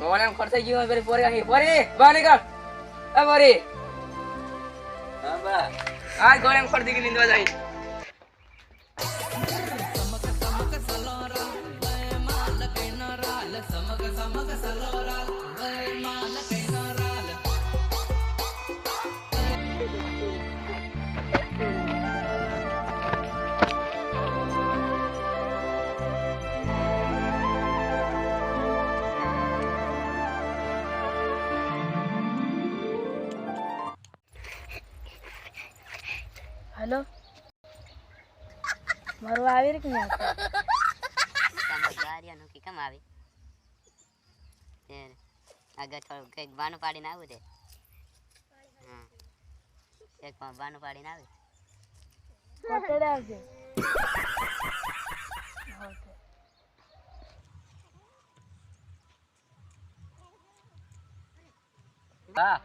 મોને એમ ખર્ચાઈ ગયો પેલી પોરી અહીં પોરી બહાર નીકળ એ પોરી હા બા આ ગોળેમ ખર્ચી ગઈ નીંદવા જાય હલો. મારું આવી રે કે નહીં આવતું? કે કેમ આવી? આગળ થોડું કંઈક બાનું પાડીને આવું છે હા. એક બાનું પાડીને આવે. કોટડે આવજે. હા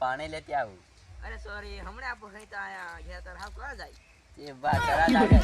પાણી લેતી આવું. અરે સોરી હમણાં આપો, નહીં તો આયા ઘેર તાર હાવ કોણ જાય. એ વાત કરા લાગે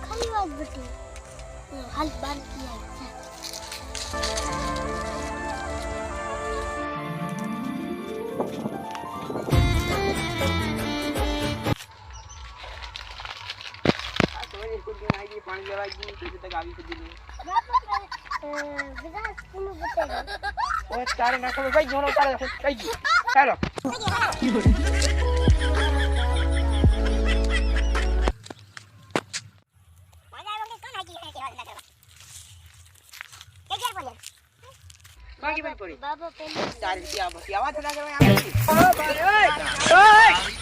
ખાલી વાત બધી હાલ બાર કી આવી આ સોરી કુદી આવી ગઈ પાણી લેવા ગઈ તો તક આવી કુદી ઓય તારે નાખો ભાઈ જોનો તારે કઈ ગયું ચાલો બાબા પેલી તારી આવા. ના કરવા ઓય ઓય.